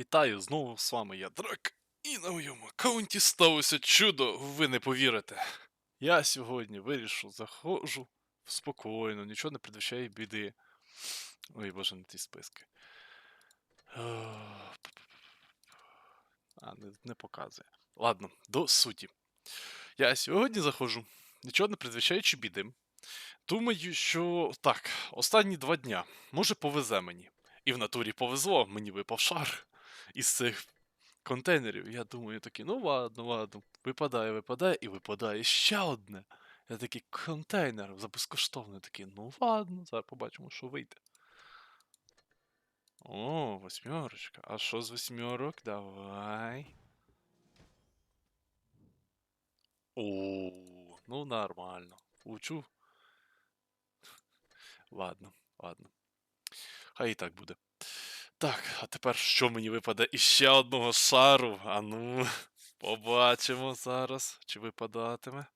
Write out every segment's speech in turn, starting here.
Вітаю, знову з вами я Драк. І на моєму аккаунті сталося чудо, ви не повірите. Я сьогодні вирішив, заходжу спокійно, нічого не предвіщає біди. Ой, боже, не ті списки. А, не, не показує. Ладно, до суті. Я сьогодні заходжу, нічого не предвіщаючи біди. Думаю, що так, останні два дня, може, повезе мені. І в натурі повезло, мені випав шар із цих контейнерів. Я думаю, такий, ну ладно, ладно. Випадає, випадає, і випадає ще одне. Я такий контейнер за безкоштовно. Такий, ну ладно, зараз побачимо, що вийде. О, восьмерочка. А що з восьмерок? Давай. О, ну нормально. Учу. Ладно, ладно. Хай і так буде. Так, а тепер що мені випаде іще одного шару? А ну, побачимо зараз, чи випадатиме.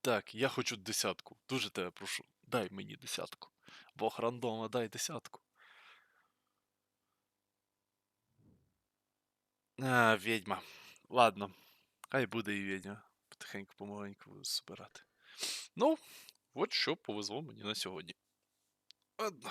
Так, я хочу десятку. Дуже тебе прошу. Дай мені десятку. Бог рандома, дай десятку. А, відьма. Ладно. Хай буде і відьма. Потихеньку помаленьку буду збирати. Ну, от що повезло мені на сьогодні. Ладно.